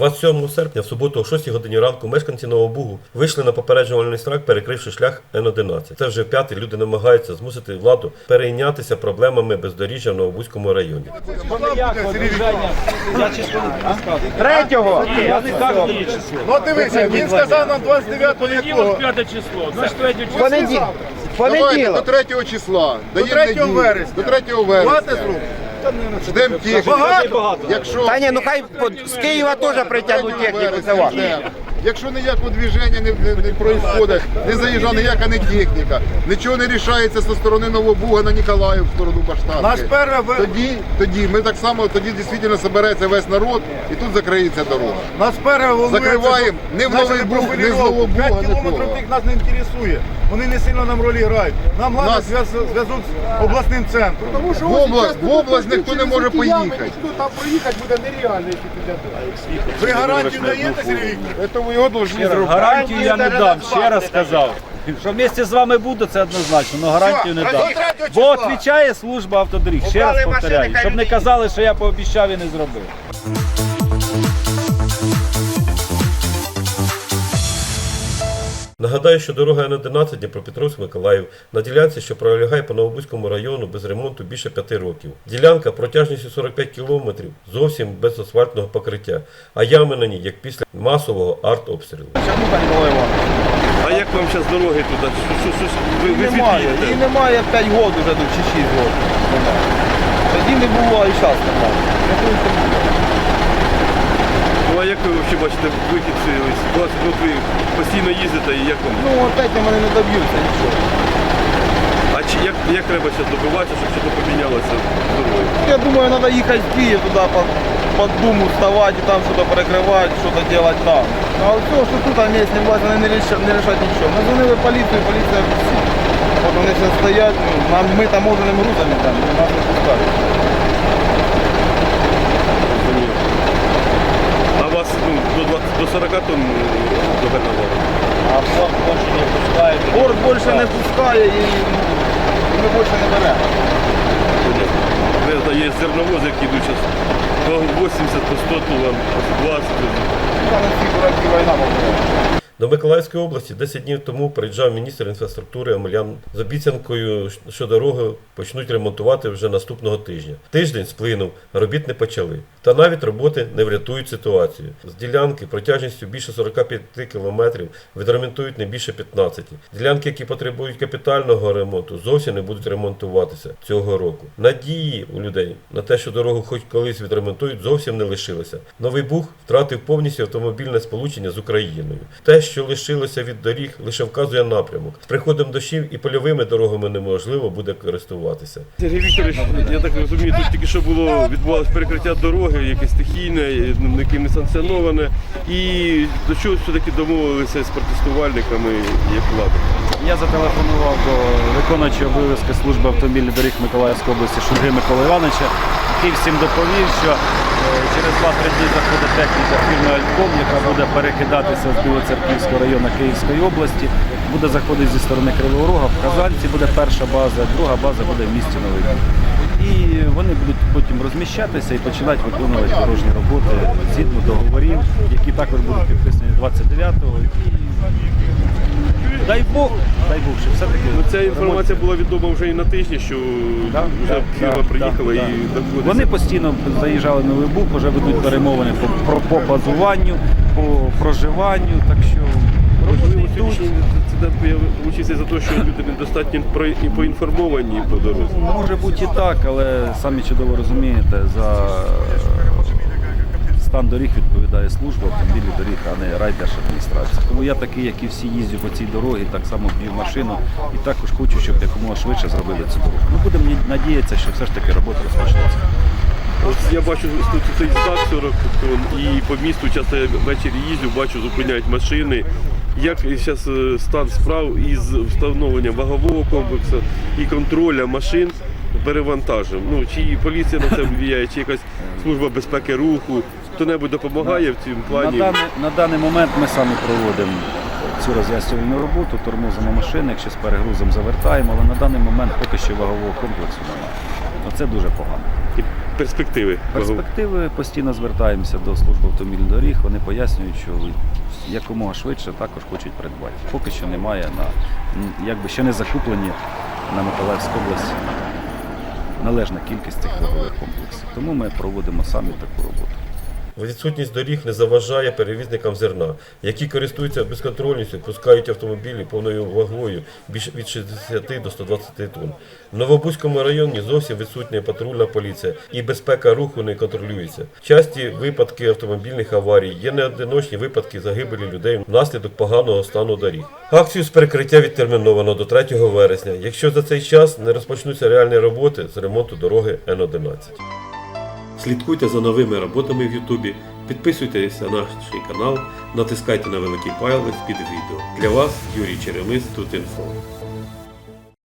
27 серпня, в суботу о 6 годині ранку, мешканці Нового Бугу вийшли на попереджувальний страйк, перекривши шлях Н-11. Це вже п'ятий люди намагаються змусити владу перейнятися проблемами бездоріжжя в Новобузькому районі. Третього. Ну дивися, він сказав нам 29-го Понеділок, якого. п'яте число. Значить, третє число. Понеділок. До 3 числа. До Даємо 3 вересня. До 3 вересня. Ждемо техніку. Багато? Якщо Та ні, ну хай з Києва теж притягнуть техніку, це важко. Якщо ніякого движення не, не, не происходить, не заїжджає ніяка не техніка, нічого не рішається зі сторони Новобуга на Ніколаїв в сторону Наш Баштанки. перше ве- Тоді, тоді ми так само, тоді дійсно збереться весь народ і тут закриється дорога. Нас перше волнує, Закриваємо. це, Не в що Новий Буг, не з П'ять нікого. кілометрів тих нас не інтересує. Вони не сильно нам ролі грають. Нам Нас- зв'яз- зв'язок з обласним центром. Тому що В область, в область ніхто не може поїхати. Ніхто там проїхати буде нереально, якщо Ви гарантію даєте, Сергій Вікторович? Це ви його повинні зробити. Гарантію я не дам, ще раз сказав. Що вместе з вами буду, це однозначно, але гарантію не дам. Бо відвічає служба автодоріг. Ще раз повторяю, щоб не казали, що я пообіцяв і не зробив. Нагадаю, що дорога Н-11 Дніпропетровськ-Миколаїв на ділянці, що пролягає по Новобузькому району без ремонту більше п'яти років. Ділянка протяжністю 45 кілометрів зовсім без асфальтного покриття, а ями на ній, як після масового артобстрілу. А як вам зараз дороги туди? Що, що, що, ви, ви Немає. Її немає 5 років вже чи 6 років. Тоді не було і зараз немає. Ну а як ви взагалі бачите вихід з цієї ситуації? Ну, От ви постійно їздите і як вам? Ну, опять вони не доб'ються нічого. А чи як, як треба зараз добиватися, щоб щось помінялося з дорогою? Я думаю, треба їхати в Київ туди під, під Думу вставати, і там щось перекривати, щось робити там. А все, що тут, місцеві власті, вони не рішать, не рішать нічого. Ми дзвонили поліцію, поліція всі. От вони зараз стоять, ну, нам, ми таможеними грузами там, нас не пускають. Розумію. А вас ну, до, 20, до 40 тонн доганяли? А порт більше не пускає. Порт більше не пускає і, і ми більше не беремо. Є зерновози, які йдуть зараз по 80, по 100 тонн, по 20. Там всі дураки війна мовляє. До Миколаївської області 10 днів тому приїжджав міністр інфраструктури Омелян з обіцянкою, що дороги почнуть ремонтувати вже наступного тижня. Тиждень сплинув, робіт не почали. Та навіть роботи не врятують ситуацію. З ділянки протяжністю більше 45 кілометрів відремонтують не більше 15. Ділянки, які потребують капітального ремонту, зовсім не будуть ремонтуватися цього року. Надії у людей на те, що дорогу хоч колись відремонтують, зовсім не лишилося. Новий Буг втратив повністю автомобільне сполучення з Україною. Те, що лишилося від доріг, лише вказує напрямок. З приходом дощів і польовими дорогами неможливо буде користуватися. Сергій Вікторович, я так розумію, тут тільки що було відбувалося перекриття дороги, якесь стихійне, ну, яким не санкціоноване. І до чого все-таки домовилися з протестувальниками як влада? Я зателефонував до виконуючого обов'язки служби автомобільних доріг Миколаївської області Шульги Миколи Івановича, який всім доповів, що е, через 2-3 дні заходить техніка фірми Альком, яка буде перекидатися з Білоцерківського району Київської області, буде заходити зі сторони Кривого Рога. В Казанці буде перша база, друга база буде в місті Новий І вони будуть потім розміщатися і починати виконувати дорожні роботи згідно договорів, які також будуть підписані 29-го. Дай Бог, дай Бог, що все-таки Ну, ця інформація була відома вже і на тижні, що Да, вже да, фірма да, приїхала да, і да. Вони постійно заїжджали в Новий Буг, вже ведуть перемовини по, про, по базуваннню, по проживанню, так що йдуть. інцидент вчиться за те, що люди недостатньо поінформовані по дорозі. Може бути і так, але самі чудово розумієте, за стан доріг відповідає служба автомобільних доріг, а не райдержадміністрація. Тому я такий, як і всі їздю по цій дорогі, так само б'ю машину і також хочу, щоб якомога швидше зробили цю дорогу. Ми будемо надіятися, що все ж таки робота розпочнеться. От я бачу тут цей знак 40 тонн, і по місту часто я ввечері їздю, бачу, зупиняють машини. Як зараз стан справ із встановленням вагового комплексу і контроля машин перевантажем? Ну, чи поліція на це впливає, чи якась служба безпеки руху, хто-небудь допомагає в цьому На плані? даний, на даний момент ми самі проводимо цю роз'яснювальну роботу, тормозимо машини, якщо з перегрузом завертаємо, але на даний момент поки що вагового комплексу немає. Оце дуже погано. Перспективи? Перспективи постійно звертаємося до служби автомобільних доріг. Вони пояснюють, що якомога швидше також хочуть придбати. Поки що немає на якби ще не закуплені на Миколаївську область належна кількість цих вагових комплексів. Тому ми проводимо самі таку роботу. Відсутність доріг не заважає перевізникам зерна, які користуються безконтрольністю, пускають автомобілі повною вагою більш від 60 до 120 тонн. В Новобузькому районі зовсім відсутня патрульна поліція і безпека руху не контролюється. Часті випадки автомобільних аварій, є неодиночні випадки загибелі людей внаслідок поганого стану доріг. Акцію з перекриття відтерміновано до 3 вересня, якщо за цей час не розпочнуться реальні роботи з ремонту дороги Н-11. Слідкуйте за новими роботами в Ютубі, підписуйтесь на наш канал, натискайте на великий палець під відео. Для вас Юрій Черемис тут інфо.